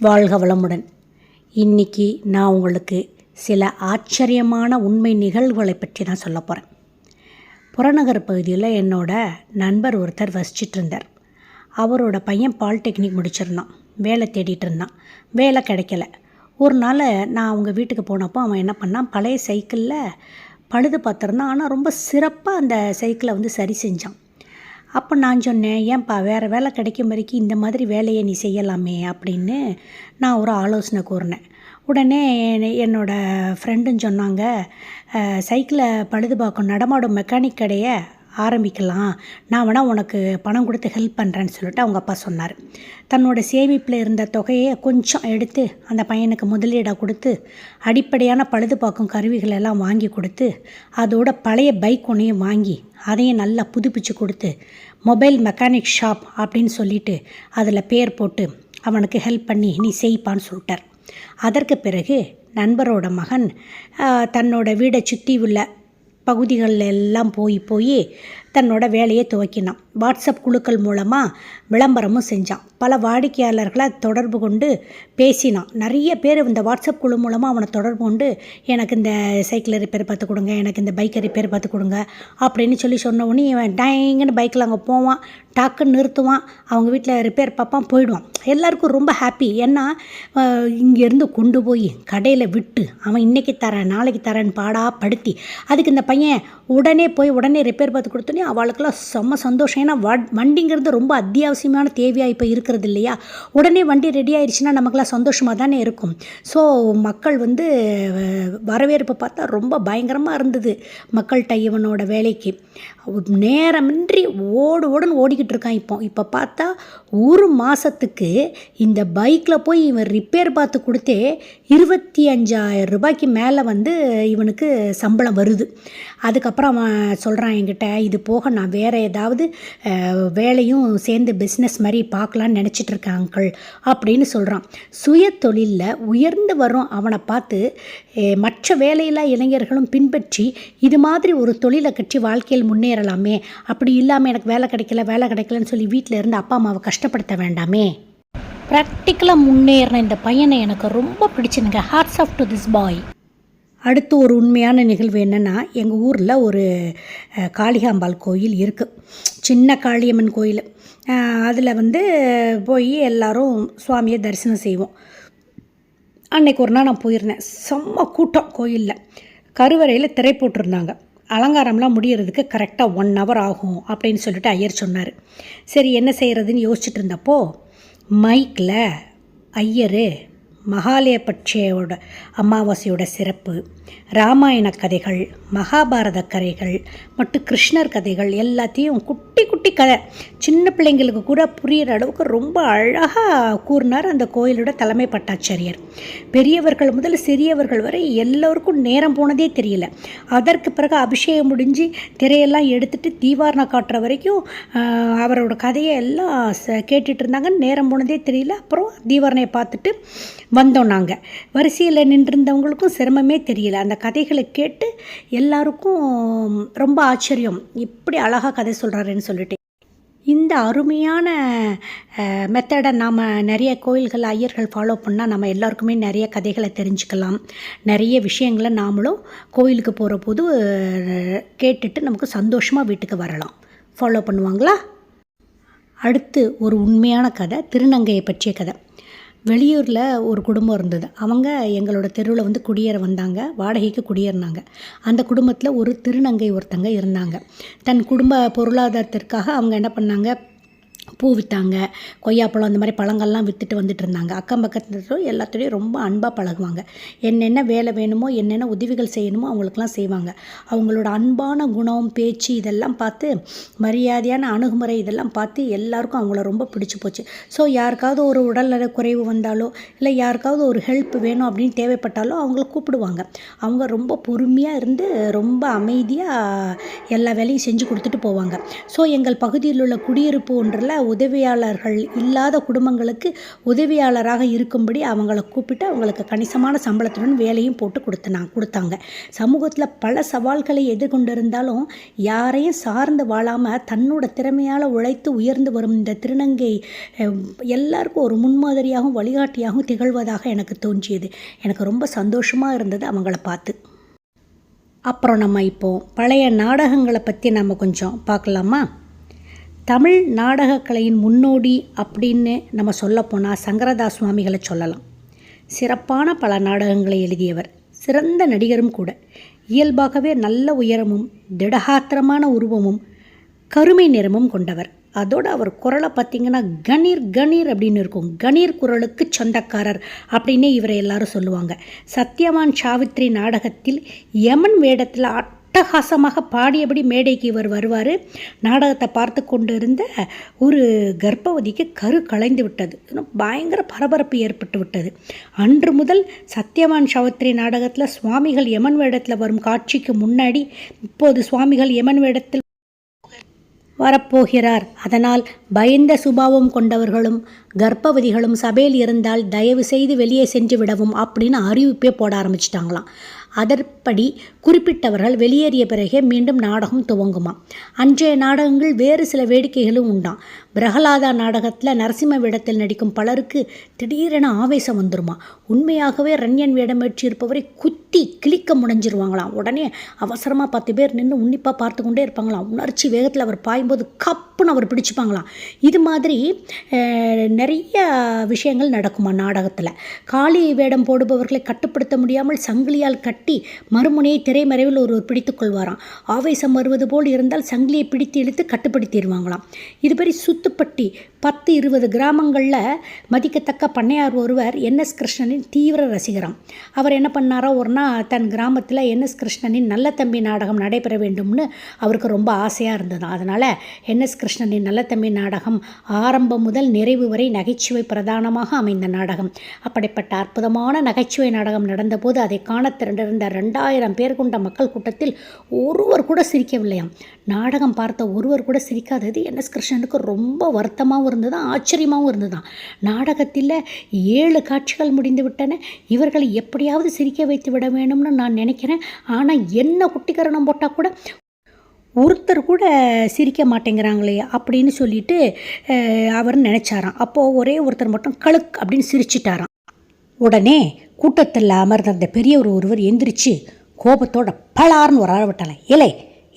வாழ்க வளமுடன். இன்னைக்கு நான் உங்களுக்கு சில ஆச்சரியமான உண்மை நிகழ்வுகளை பற்றி தான் சொல்ல போகிறேன் புறநகர் பகுதியில் என்னோட நண்பர் ஒருத்தர் வசிச்சிட்டு இருந்தார். அவரோட பையன் பாலிடெக்னிக் முடிச்சிருந்தான். வேலை தேடிட்டு இருந்தான். வேலை கிடைக்கல. ஒரு நாள் நான் அவங்க வீட்டுக்கு போனப்போ அவன் என்ன பண்ணான்? பழைய சைக்கிளில் பழுது பார்த்துருந்தான். ஆனால் ரொம்ப சிறப்பாக அந்த சைக்கிளை வந்து சரி செஞ்சான். அப்போ நான் சொன்னேன் ஏன்பா வேறு வேலை கிடைக்கும் வரைக்கும் இந்த மாதிரி வேலையை நீ செய்யலாமே அப்படின்னு நான் ஒரு ஆலோசனை கூறினேன். உடனே என்னோட ஃப்ரெண்டும் சொன்னாங்க சைக்கிளை பழுதுபார்க்கும் நடமாடும் மெக்கானிக் கடையை ஆரம்பிக்கலாம். நான் வேணால் உனக்கு பணம் கொடுத்து ஹெல்ப் பண்ணுறேன்னு சொல்லிட்டு அவங்க அப்பா சொன்னார். தன்னோட சேமிப்பில் இருந்த தொகையை கொஞ்சம் எடுத்து அந்த பையனுக்கு முதலீடாக கொடுத்து அடிப்படையான பழுதுபாக்கும் கருவிகள் எல்லாம் வாங்கி கொடுத்து அதோட பழைய பைக் ஒன்றையும் வாங்கி அதையும் நல்லா புதுப்பிச்சு கொடுத்து மொபைல் மெக்கானிக் ஷாப் அப்படின்னு சொல்லிட்டு அதில் பேர் போட்டு அவனுக்கு ஹெல்ப் பண்ணி நீ செய்ப்பான்னு சொல்லிட்டார். அதற்கு பிறகு நண்பரோட மகன் தன்னோட வீடை சுற்றி உள்ள பகுதிகளில் எல்லாம் போய் போய் தன்னோட வேலையை துவக்கினான். வாட்ஸ்அப் குழுக்கள் மூலமாக விளம்பரமும் செஞ்சான். பல வாடிக்கையாளர்களை தொடர்பு கொண்டு பேசினான். நிறைய பேர் இந்த வாட்ஸ்அப் குழு மூலமாக அவனை தொடர்பு கொண்டு எனக்கு இந்த சைக்கிள் ரிப்பேர் பார்த்து கொடுங்க எனக்கு இந்த பைக்கை ரிப்பேர் பார்த்து கொடுங்க அப்படின்னு சொல்லி சொன்ன உடனே இவன் டைங்குன்னு பைக்கில் அங்கே போவான். டக்குன்னு நிறுத்துவான். அவங்க வீட்டில் ரிப்பேர் பார்ப்பான் போயிடுவான். எல்லாருக்கும் ரொம்ப ஹாப்பி. ஏன்னா இங்கேருந்து கொண்டு போய் கடையில் விட்டு அவன் இன்றைக்கி தரேன் நாளைக்கு தரேன்னு பாடா படுத்தி அதுக்கு இந்த பையன் உடனே போய் உடனே ரிப்பேர் பார்த்து கொடுத்தோன்னே அவளுக்கெல்லாம் செம்ம சந்தோஷம். ஏன்னா வ- வண்டிங்கிறது ரொம்ப அத்தியாவசியமான தேவையாக இப்போ இருக்கிறது இல்லையா? உடனே வண்டி ரெடி ஆயிடுச்சுன்னா நமக்கெல்லாம் சந்தோஷமாக தானே இருக்கும். ஸோ மக்கள் வந்து அஹ், வரவேற்பு பார்த்தா ரொம்ப பயங்கரமாக இருந்தது மக்கள்கிட்ட இவனோட வேலைக்கு. நேரமின்றி ஓடு ஓடுன்னு ஓடிக்கிட்டு இருக்கான் இப்போ. இப்போ பார்த்தா ஒரு மாதத்துக்கு இந்த பைக்கில் போய் இவன் ரிப்பேர் பார்த்து கொடுத்தே இருபத்தி அஞ்சாயிரம் ரூபாய்க்கு மேலே வந்து இவனுக்கு சம்பளம் வருது. அதுக்கப்புறம் அவன் சொல்கிறான் என்கிட்ட இது போக நான் வேறு ஏதாவது வேலையும் சேர்ந்து பிஸ்னஸ் மாதிரி பார்க்கலான்னு நினச்சிட்டு இருக்கேன் அங்கிள் அப்படின்னு சொல்கிறான் சுய தொழிலில் உயர்ந்து வரும் அவனை பார்த்து மற்ற வேலையில்லா இளைஞர்களும் பின்பற்றி இது மாதிரி ஒரு தொழிலை கட்சி வாழ்க்கையில் முன்னேறலாமே அப்படி இல்லாமல் எனக்கு வேலை கிடைக்கல வேலை கிடைக்கலன்னு சொல்லி வீட்டில் இருந்து அப்பா அம்மாவை கஷ்டப்படுத்த வேண்டாமே. ப்ராக்டிக்கலாக முன்னேறின இந்த பையனை எனக்கு ரொம்ப பிடிச்சிருங்க hats off to this boy அடுத்து ஒரு உண்மையான நிகழ்வு என்னென்னா எங்கள் ஊரில் ஒரு காளிகாம்பாள் கோயில் இருக்குது சின்ன காளியம்மன் கோயில். அதில் வந்து போய் எல்லோரும் சுவாமியை தரிசனம் செய்வோம். அன்னைக்கு ஒரு நாள் நான் போயிருந்தேன். செம்ம கூட்டம் கோயிலில். கருவறையில் திரை போட்டிருந்தாங்க. அலங்காரம்லாம் முடியறதுக்கு கரெக்டாக ஒன் ஹவர் ஆகும் அப்படின்னு சொல்லிட்டு ஐயர் சொன்னார். சரி என்ன செய்கிறதுன்னு யோசிச்சுட்டு இருந்தப்போ மைக்கில் ஐயர் மகாலயபட்சையோட அமாவாசையோட சிறப்பு ராமாயண கதைகள் மகாபாரத கதைகள் மற்றும் கிருஷ்ணர் கதைகள் எல்லாத்தையும் குட்டி குட்டி கதை. சின்ன பிள்ளைங்களுக்கு கூட புரிகிற அளவுக்கு ரொம்ப அழகாக கூறினார் அந்த கோயிலோட தலைமை பட்டாச்சாரியர். பெரியவர்கள் முதல் சிறியவர்கள் வரை எல்லோருக்கும் நேரம் போனதே தெரியல. அதற்கு பிறகு அபிஷேகம் முடிஞ்சு திரையெல்லாம் எடுத்துட்டு தீவாரணம் காட்டுற வரைக்கும் அவரோட கதையை எல்லாம் ச- கேட்டுட்டு இருந்தாங்க. நேரம் போனதே தெரியல. அப்புறம் தீவாரணையை பார்த்துட்டு வந்தோம் நாங்கள் வரிசையில் நின்றிருந்தவங்களுக்கும் சிரமமே தெரியல. அந்த கதைகளை கேட்டு எல்லாருக்கும் ரொம்ப ஆச்சரியம். இப்படி அழகாக கதை சொல்கிறாருன்னு சொல்லிட்டு. இந்த அருமையான மெத்தடை நாம் நிறைய கோயில்கள் ஐயர்கள் ஃபாலோ பண்ணால் நம்ம எல்லாருக்குமே நிறைய கதைகளை தெரிஞ்சுக்கலாம். நிறைய விஷயங்களை நாமளும் கோயிலுக்கு போகிற போது கேட்டுட்டு நமக்கு சந்தோஷமாக வீட்டுக்கு வரலாம். ஃபாலோ பண்ணுவாங்களா? அடுத்து ஒரு உண்மையான கதை திருநங்கையை பற்றிய கதை. வெளியூரில் ஒரு குடும்பம் இருந்தது. அவங்க எங்களோட தெருவில் வந்து குடியேற வந்தாங்க. வாடகைக்கு குடியேறினாங்க. அந்த குடும்பத்தில் ஒரு திருநங்கை ஒருத்தங்க இருந்தாங்க. தன் குடும்ப பொருளாதாரத்திற்காக அவங்க என்ன பண்ணாங்க? பூ விற்றாங்க கொய்யாப்பழம் அந்த மாதிரி பழங்கள்லாம் விற்றுட்டு வந்துட்டு இருந்தாங்க அக்கம் பக்கத்துல எல்லாத்துலேயும் ரொம்ப அன்பாக பழகுவாங்க. என்னென்ன வேலை வேணுமோ என்னென்ன உதவிகள் செய்யணுமோ அவங்களுக்குலாம் செய்வாங்க. அவங்களோட அன்பான குணம் பேச்சு இதெல்லாம் பார்த்து மரியாதையான அணுகுமுறை இதெல்லாம் பார்த்து எல்லாருக்கும் அவங்கள ரொம்ப பிடிச்சி போச்சு. ஸோ யாருக்காவது ஒரு உடல்நல குறைவு வந்தாலோ இல்லை யாருக்காவது ஒரு ஹெல்ப் வேணும் அப்படின்னு தேவைப்பட்டாலோ அவங்கள கூப்பிடுவாங்க. அவங்க ரொம்ப பொறுமையாக இருந்து ரொம்ப அமைதியாக எல்லா வேலையும் செஞ்சு கொடுத்துட்டு போவாங்க. ஸோ எங்கள் பகுதியில் உள்ள குடியிருப்பு ஒன்றில் உதவியாளர்கள் இல்லாத குடும்பங்களுக்கு உதவியாளராக இருக்கும்படி அவங்கள கூப்பிட்டு அவங்களுக்கு கணிசமான சம்பளத்துடன் வேலையும் போட்டு கொடுத்தனாங்க கொடுத்தாங்க. சமூகத்தில் பல சவால்களை எதிர்கொண்டிருந்தாலும் யாரையும் சார்ந்து வாழாமல் தன்னோட திறமையால் உழைத்து உயர்ந்து வரும் இந்த திருநங்கை எல்லாருக்கும் ஒரு முன்மாதிரியாகவும் வழிகாட்டியாகவும் திகழ்வதாக எனக்கு தோன்றியது. எனக்கு ரொம்ப சந்தோஷமாக இருந்தது அவங்கள பார்த்து. அப்புறம் நம்ம இப்போ பழைய நாடகங்களை பற்றி நம்ம கொஞ்சம் பார்க்கலாமா? தமிழ் நாடகக்கலையின் முன்னோடி அப்படின்னு நம்ம சொல்லப்போனால் சங்கரதாஸ் சுவாமிகளை சொல்லலாம். சிறப்பான பல நாடகங்களை எழுதியவர். சிறந்த நடிகரும் கூட. இயல்பாகவே நல்ல உயரமும் திடகாத்திரமான உருவமும் கருமை நிறமும் கொண்டவர். அதோடு அவர் குரலை பார்த்திங்கன்னா கணீர் கணீர் அப்படின்னு இருக்கும். கணீர் குரலுக்கு சொந்தக்காரர் அப்படின்னே இவரை எல்லாரும் சொல்லுவாங்க. சத்யவான் சாவித்ரி நாடகத்தில் யமன் வேடத்தில் ஆட் அட்டகாசமாக பாடியபடி மேடைக்கு இவர் வருவார். நாடகத்தை பார்த்து கொண்டிருந்த ஒரு கர்ப்பவதிக்கு கரு கலைந்து விட்டது. இன்னும் பயங்கர பரபரப்பு ஏற்பட்டு விட்டது. அன்று முதல் சத்யவான் சவத்ரி நாடகத்தில் சுவாமிகள் யமன் வேடத்தில் வரும் காட்சிக்கு முன்னாடி இப்போது சுவாமிகள் யமன் வேடத்தில் வரப்போகிறார். அதனால் பயந்த சுபாவம் கொண்டவர்களும் கர்ப்பவதிகளும் சபையில் இருந்தால் தயவு செய்து வெளியே சென்று விடவும் அப்படின்னு அறிவிப்பே போட ஆரம்பிச்சிட்டாங்களாம். அதற்படி குறிப்பிட்டவர்கள் வெளியேறிய பிறகே மீண்டும் நாடகம் துவங்குமா? அன்றைய நாடகங்கள் வேறு சில வேடிக்கைகளும் உண்டாம் பிரகலாதா நாடகத்தில் நரசிம்ம வேடத்தில் நடிக்கும் பலருக்கு திடீரென ஆவேசம் வந்துருமா? உண்மையாகவே ரன்யன் வேடமேற்றிருப்பவரை குத் கிழிக்க முடிஞ்சிருவாங்களாம் உடனே அவசரமாக பத்து பேர் நின்று உன்னிப்பாக பார்த்து கொண்டே இருப்பாங்களாம். உணர்ச்சி வேகத்தில் அவர் பாயும்போது கப்புன்னு அவர் பிடிச்சிப்பாங்களாம். இது மாதிரி நிறைய விஷயங்கள் நடக்குமா நாடகத்தில்? காளி வேடம் போடுபவர்களை கட்டுப்படுத்த முடியாமல் சங்கிலியால் கட்டி மறுமுனையை திரைமறைவில் ஒருவர் பிடித்துக்கொள்வாராம் ஆவேசம் வருவது போல் இருந்தால் சங்கிலியை பிடித்து இழுத்து கட்டுப்படுத்திடுவாங்களாம். இதுபடி சுத்துப்பட்டி பத்து இருபது கிராமங்களில் மதிக்கத்தக்க பண்ணையார் ஒருவர் என் எஸ் கிருஷ்ணனின் தீவிர ரசிகராம். அவர் என்ன பண்ணாரோ ஒரு நாள் தன் கிராமத்தில் என்எஸ் கிருஷ்ணனின் நல்ல தம்பி நாடகம் நடைபெற வேண்டும்னு அவருக்கு ரொம்ப ஆசையாக இருந்தது. அதனால் என்எஸ் கிருஷ்ணனின் நல்ல தம்பி நாடகம் ஆரம்பம் முதல் நிறைவு வரை நகைச்சுவை பிரதானமாக அமைந்த நாடகம். அப்படிப்பட்ட அற்புதமான நகைச்சுவை நாடகம் நடந்தபோது அதை காண திரண்டிருந்த ரெண்டாயிரம் பேர் கொண்ட மக்கள் கூட்டத்தில் ஒருவர் கூட சிரிக்கவில்லையாம் நாடகம் பார்த்த ஒருவர் கூட சிரிக்காதது என்எஸ் கிருஷ்ணனுக்கு ரொம்ப வருத்தமாகவும் இருந்தது ஆச்சரியமாகவும் இருந்ததான் நாடகத்தில் ஏழு காட்சிகள் முடிந்து விட்டன. இவர்களை எப்படியாவது சிரிக்க வைத்து விட வேணும்னு நான் நினைக்கிறேன். ஆனால் என்ன குட்டிக்கரணம் போட்டால் கூட ஒருத்தர் கூட சிரிக்க மாட்டேங்கிறாங்களே அப்படின்னு சொல்லிட்டு அவர் நினச்சாராம். அப்போது ஒரே ஒருத்தர் மட்டும் கழுக் அப்படின்னு சிரிச்சிட்டாராம். உடனே கூட்டத்தில் அமர்ந்த அந்த பெரியவர் ஒருவர் எந்திரிச்சு கோபத்தோட பலார்னு ஒரு ஆள் விட்டாங்க ஏலே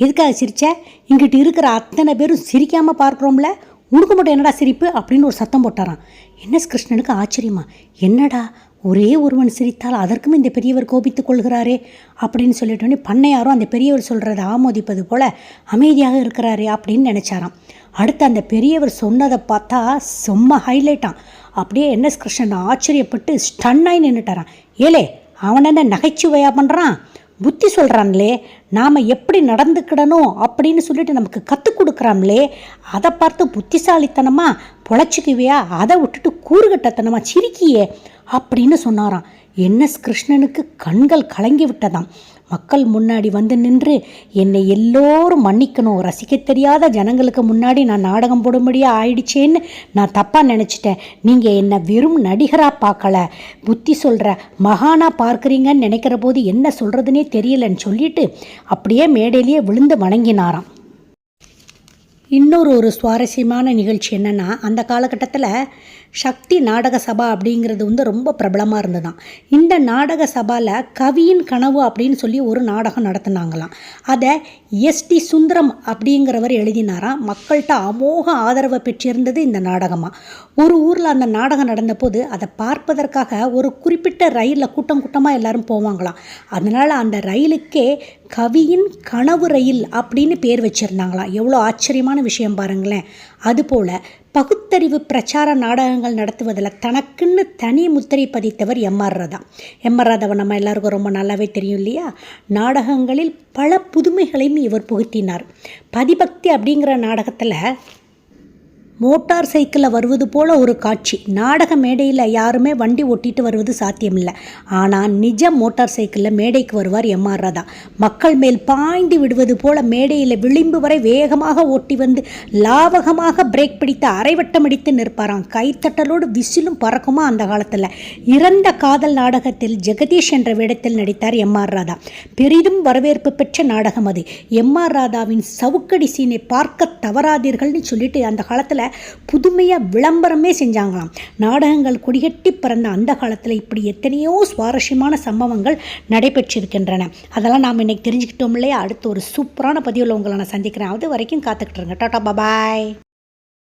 எதுக்காக சிரிச்ச? இங்கிட்டு இருக்கிற அத்தனை பேரும் சிரிக்காமல் பார்க்குறோம்ல. உனக்கு மட்டும் என்னடா சிரிப்பு? அப்படின்னு ஒரு சத்தம் போட்டாராம். என்எஸ் கிருஷ்ணனுக்கு ஆச்சரியமா? என்னடா? ஒரே ஒருவன் சிரித்தால் அதற்கும் இந்த பெரியவர் கோபித்துக் கொள்கிறாரே அப்படின்னு சொல்லிட்டோன்னே பண்ணையாரும் அந்த பெரியவர் சொல்கிறத ஆமோதிப்பது போல அமைதியாக இருக்கிறாரே அப்படின்னு நினச்சாராம். அடுத்து அந்த பெரியவர் சொன்னதை பார்த்தா செம்ம ஹைலைட்டான் அப்படியே என்எஸ் கிருஷ்ணன் ஆச்சரியப்பட்டு ஸ்டன்னாய் நின்றுட்டாரான் ஏலே அவன் என்ன நகைச்சுவையாக பண்ணுறான் புத்தி சொல்கிறான்லே நாம் எப்படி நடந்துக்கிடணும் அப்படின்னு சொல்லிட்டு நமக்கு கற்றுக் கொடுக்குறாங்களே அதை பார்த்து புத்திசாலித்தனமாக பொழைச்சிக்குவியா? அதை விட்டுட்டு கூறுகட்டத்தனமாக சிரிக்கியே அப்படின்னு சொன்னாராம். என்எஸ் கிருஷ்ணனுக்கு கண்கள் கலங்கி விட்டதாம். மக்கள் முன்னாடி வந்து நின்று என்னை எல்லோரும் மன்னிக்கணும். ரசிக்க தெரியாத ஜனங்களுக்கு முன்னாடி நான் நாடகம் போடும்படியாக ஆயிடுச்சேன்னு நான் தப்பாக நினச்சிட்டேன். நீங்கள் என்னை வெறும் நடிகராக பார்க்கல. புத்தி சொல்கிற மகானாக பார்க்குறீங்கன்னு நினைக்கிற போது என்ன சொல்கிறதுனே தெரியலன்னு சொல்லிட்டு அப்படியே மேடையிலேயே விழுந்து வணங்கினாராம். இன்னொரு ஒரு சுவாரஸ்யமான நிகழ்ச்சி என்னென்னா அந்த காலகட்டத்தில் சக்தி நாடக சபா அப்படிங்கிறது வந்து ரொம்ப பிரபலமாக இருந்ததுதான் இந்த நாடக சபாவில் கவியின் கனவு அப்படின்னு சொல்லி ஒரு நாடகம் நடத்தினாங்களாம். அதை எஸ்டி சுந்தரம் அப்படிங்கிறவர் எழுதினாராம். மக்கள்கிட்ட அமோக ஆதரவை பெற்றிருந்தது இந்த நாடகமாக ஒரு ஊரில் அந்த நாடகம் நடந்தபோது அதை பார்ப்பதற்காக ஒரு குறிப்பிட்ட ரயிலில் கூட்டம் கூட்டமாக எல்லாரும் போவாங்களாம். அதனால் அந்த ரயிலுக்கே கவியின் கனவு ரயில் அப்படின்னு பேர் வச்சுருந்தாங்களாம். எவ்வளோ ஆச்சரியமான விஷயம் பாருங்களேன். அதுபோல் பகுத்தறிவு பிரச்சார நாடகங்கள் நடத்துவதில் தனக்குன்னு தனி முத்திரை பதித்தவர் எம்ஆர் ராதா. எம்ஆர் ராதாவை நம்ம எல்லாருக்கும் ரொம்ப நல்லாவே தெரியும் இல்லையா? நாடகங்களில் பல புதுமைகளையும் இவர் புகுத்தினார். பதிபக்தி அப்படிங்கிற நாடகத்தில் மோட்டார் சைக்கிளில் வருவது போல ஒரு காட்சி. நாடக மேடையில் யாருமே வண்டி ஒட்டிட்டு வருவது சாத்தியமில்லை. ஆனால் நிஜ மோட்டார் சைக்கிளில் மேடைக்கு வருவார் எம்ஆர் ராதா. மக்கள் மேல் பாய்ந்து விடுவது போல மேடையில் விளிம்பு வரை வேகமாக ஓட்டி வந்து லாவகமாக பிரேக் பிடித்து அரைவட்டம் அடித்து நிற்பாராம். கைத்தட்டலோடு விசிலும் பறக்குமா அந்த காலத்தில். இறந்த காதல் நாடகத்தில் ஜெகதீஷ் என்ற வேடத்தில் நடித்தார் எம்ஆர் ராதா. பெரிதும் வரவேற்பு பெற்ற நாடகம் அது. எம்ஆர் ராதாவின் சவுக்கடி சீனை பார்க்க தவறாதீர்கள்னு சொல்லிட்டு அந்த காலத்தில் புதுமையாக விளம்பரமே செஞ்சாங்களாம். நாடகங்கள் கொடிகட்டி பிறந்த அந்த காலத்தில் இப்படி எத்தனையோ சுவாரஸ்யமான சம்பவங்கள் நடைபெற்றிருக்கின்றன. அதெல்லாம் நாம் இன்னைக்கு தெரிஞ்சுக்கிட்டோம் இல்லையா? அடுத்து ஒரு சூப்பரான பதிவில் உங்களை நான் சந்திக்கிறேன். அது வரைக்கும் காத்துக்கிட்டு இருங்க. டாட்டா பாய்